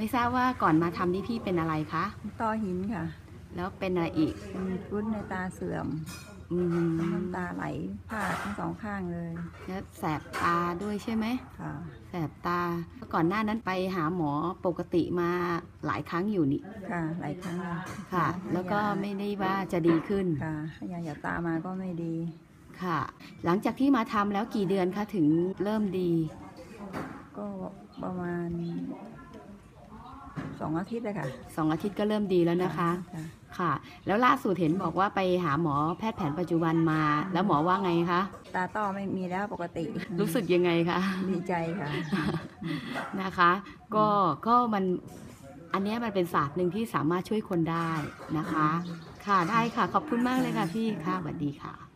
ไม่ทราบว่าก่อนมาทำนี่พี่เป็นอะไรคะ ต้อหินค่ะแล้วเป็นอะไรอีกเป็นกรุ้นในตาเสื่อมอืมน้ำตาไหลพรากทั้งสองข้างเลยแล้วแสบตาด้วยใช่ไหม ค่ะแสบตา ก่อนหน้านั้นไปหาหมอปกติมาหลายครั้งอยู่นี่ค่ะหลายครั้งค่ะค่ะ แล้วก็ไม่ได้ว่าจะดีขึ้น ค่ะให้ยาหยาดตามาก็ไม่ดีค่ะ หลังจากที่มาทำแล้วกี่เดือนคะถึงเริ่มดี ก็ประมาณ สองอาทิตย์เลยค่ะ สองอาทิตย์ก็เริ่มดีแล้วนะคะ ค่ะ ค่ะ แล้วล่าสุดเห็นบอกว่าไปหาหมอแพทย์แผนปัจจุบันมา แล้วหมอว่าไงคะ ตาต้อไม่มีแล้วปกติรู้สึกยังไงคะ ดีใจค่ะ นะคะ ก็ก็มันอันเนี้ยมันเป็นศาสตร์หนึ่งที่สามารถช่วยคนได้นะคะ ค่ะได้ค่ะ ขอบคุณมากเลยค่ะพี่ค่ะสวัสดีค่ะ